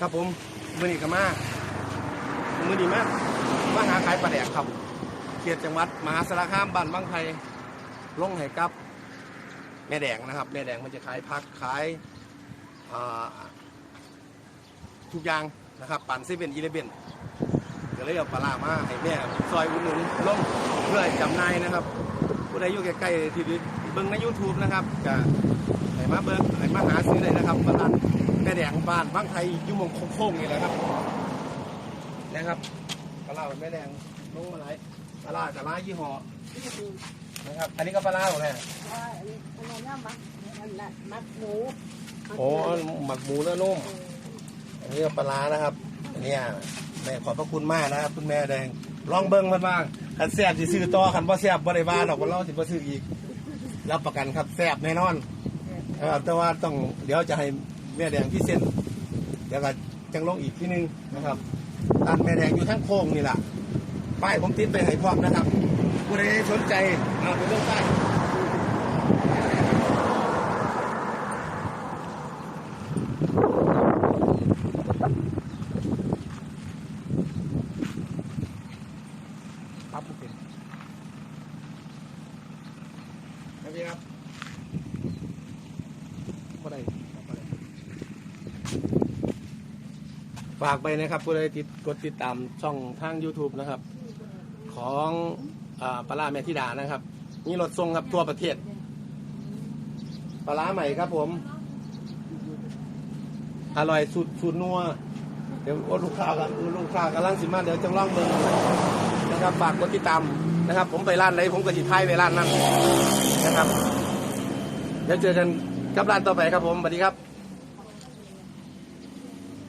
ครับผมมือนี้ก็มามือนี้มามาหาขายปลาแดกครับเขตจังหวัดมหาสารคามบ้านบางไทลงให้กับ แม่แดงนะครับ แม่แดงมันจะขายพักขายทุกอย่างนะครับปั่นเซเว่นอีเลเว่นก็เลยเอาปลาร้ามาให้แม่ซอยอุดหนุนล่องเพื่อจำนายนะครับผู้ใดอยู่ใกล้ๆที่เบิ่งใน YouTube นะครับก็ให้มาเบิ่งให้มาหาซื้อเลยนะครับปลาร้า แม่แดงบ้านบางไทยอยุ่หมองโค้งๆนี่แหละครับนะครับปลาร้าแม่แดงลงมาหลายปลาร้าแต่ละยี่ห้อนะครับ อันนี้ก็ปลาร้าหมดเลยอันนั้นมักอันนั้นมักหมูโอ้หมักหมูเนื้อนุ่มอันนี้ก็ปลาร้านะครับอันเนี้ยแม่ขอบพระคุณมากนะครับคุณแม่แดงลองเบิ้งมันบ้างขันแซ่บสิซื้อต่อขันบ่แซ่บบ่ได้ว่าดอกว่าเราสิบ่ซื้ออีกรับประกันครับแซ่บแน่นอนเออแต่ว่าต้องเดี๋ยวจะให้ แม่แดงพี่เส้นเดี๋ยวก็จังลงอีกที่นึงนะครับร้านแม่แดงอยู่ทั้งโค้งนี่แหละป้ายผมติดไปให้พร้อมนะครับผู้ใดสนใจเอาไปเรื่องป้ายปั๊บเป็นครับพี่ครับก็ได้ ฝากไปนะครับผู้ใดติดกดติดตามช่องทาง YouTube นะครับ ของอาปลาร้าแม่ธิดานะครับมีรถทรงครับทั่วประเทศปลาร้าใหม่ครับผม อร่อยสุดสุดนัวเดี๋ยวลูกค้ากันลูกค้ากำลังสิมาเดี๋ยวจะล่องเบิงนะครับฝากกดติดตามนะครับ ผมไปร้านไหนผมก็จิท้ายไปร้านนั้นนะครับ เดี๋ยวเจอกันกับร้านต่อไปครับผมสวัสดีครับ